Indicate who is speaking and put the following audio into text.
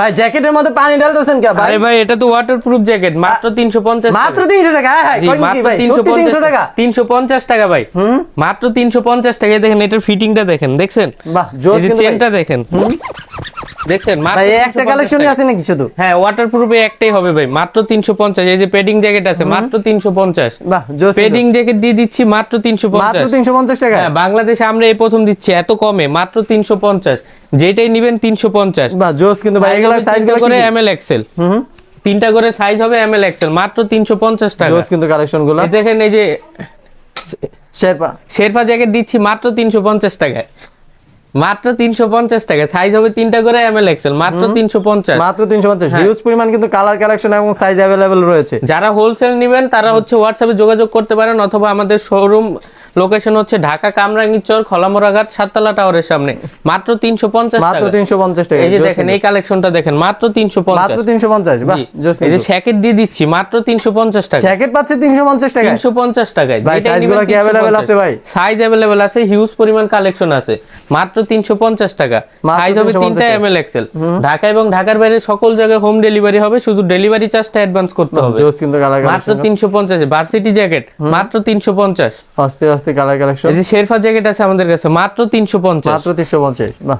Speaker 1: ভাই জ্যাকেটের মধ্যে পানি ঢালতেছেন কে ভাই?
Speaker 2: ভাই এটা তো ওয়াটারপ্রুফ জ্যাকেট মাত্র 350
Speaker 1: মাত্র 300 টাকা? হ্যাঁ হ্যাঁ কই কি
Speaker 2: মাত্র
Speaker 1: ভাই? সত্যি 300 টাকা?
Speaker 2: 350 টাকা ভাই।
Speaker 1: হুম?
Speaker 2: মাত্র 350 টাকা দেখেন এটার ফিটিংটা দেখেন দেখছেন?
Speaker 1: বাহ জোস
Speaker 2: এই যে
Speaker 1: কিন্তু
Speaker 2: চেনটা দেখেন। দেখছেন
Speaker 1: ভাই একটা কালেকশনই আছে নাকি শুধু?
Speaker 2: হ্যাঁ ওয়াটারপ্রুফে একটাই হবে ভাই মাত্র 350 এই যে পেডিং জ্যাকেট আছে মাত্র 350
Speaker 1: বাহ
Speaker 2: পেডিং জ্যাকেট দিয়ে দিচ্ছি মাত্র 350
Speaker 1: মাত্র 350 টাকা?
Speaker 2: হ্যাঁ বাংলাদেশে আমরা এই প্রথম দিচ্ছি এত কমে মাত্র 350 যেটাই নেবেন 350
Speaker 1: বাহ জোস কিন্তু ভাই এগুলা
Speaker 2: করে
Speaker 1: কি?
Speaker 2: এম এল এক্সেল
Speaker 1: হুম
Speaker 2: তিনটা করে সাইজ হবে এম এল এক্সেল মাত্র 350 টাকা।
Speaker 1: জোস কিন্তু
Speaker 2: কালেকশনগুলো দেখেন এই যে
Speaker 1: শেরপা।
Speaker 2: শেরপা জ্যাকেট দিচ্ছি মাত্র 350 টাকায়। মাত্র 350 টাকা সাইজ হবে তিনটা করে এম এল এক্সেল মাত্র 350
Speaker 1: মাত্র 350
Speaker 2: হ্যাঁ।
Speaker 1: হিউজ পরিমাণ কিন্তু কালার কালেকশন এবং সাইজ अवेलेबल রয়েছে
Speaker 2: যারা হোলসেল নেবেন তারা হচ্ছে হোয়াটসঅ্যাপে যোগাযোগ করতে পারেন অথবা আমাদের শোরুম লোকেশন হচ্ছে ঢাকা কামরাঙ্গীরচর খলামোড়াঘাট সাততলা টাওয়ারের সামনে। মাত্র তিনশো পঞ্চাশ
Speaker 1: মাত্র
Speaker 2: তিনশো
Speaker 1: পঞ্চাশ টাকা
Speaker 2: এই যে দেখেন এই কালেকশনটা দেখেন মাত্র তিনশো
Speaker 1: মাত্র
Speaker 2: তিনশো
Speaker 1: পঞ্চাশ
Speaker 2: এই যে স্যাকেট দিয়ে দিচ্ছি মাত্র তিনশো পঞ্চাশ টাকা।
Speaker 1: স্যাকেট পাচ্ছে তিনশো পঞ্চাশ টাকা
Speaker 2: তিনশো পঞ্চাশ টাকায়।
Speaker 1: ভাই সাইজগুলো কি
Speaker 2: অ্যাভেলেবেল
Speaker 1: আছে ভাই?
Speaker 2: সাইজ অ্যাভেলেবেল আছে হিউজ পরিমাণ কালেকশন আছে। মাত্র তিনশো পঞ্চাশ
Speaker 1: টাকা।
Speaker 2: সাইজ হবে তিনটা এমএল এক্সেল ঢাকা এবং ঢাকার বাইরে সকল জায়গায় হোম ডেলিভারি হবে শুধু ডেলিভারি চার্জটা অ্যাডভান্স করতে হবে। মাত্র
Speaker 1: তিনশো
Speaker 2: পঞ্চাশ ভার্সিটি জ্যাকেট মাত্র
Speaker 1: তিনশো পঞ্চাশ। কালার কালেকশন
Speaker 2: এই যে শেরফা জ্যাকেট আছে আমাদের কাছে মাত্র 350
Speaker 1: মাত্র 350 বাহ।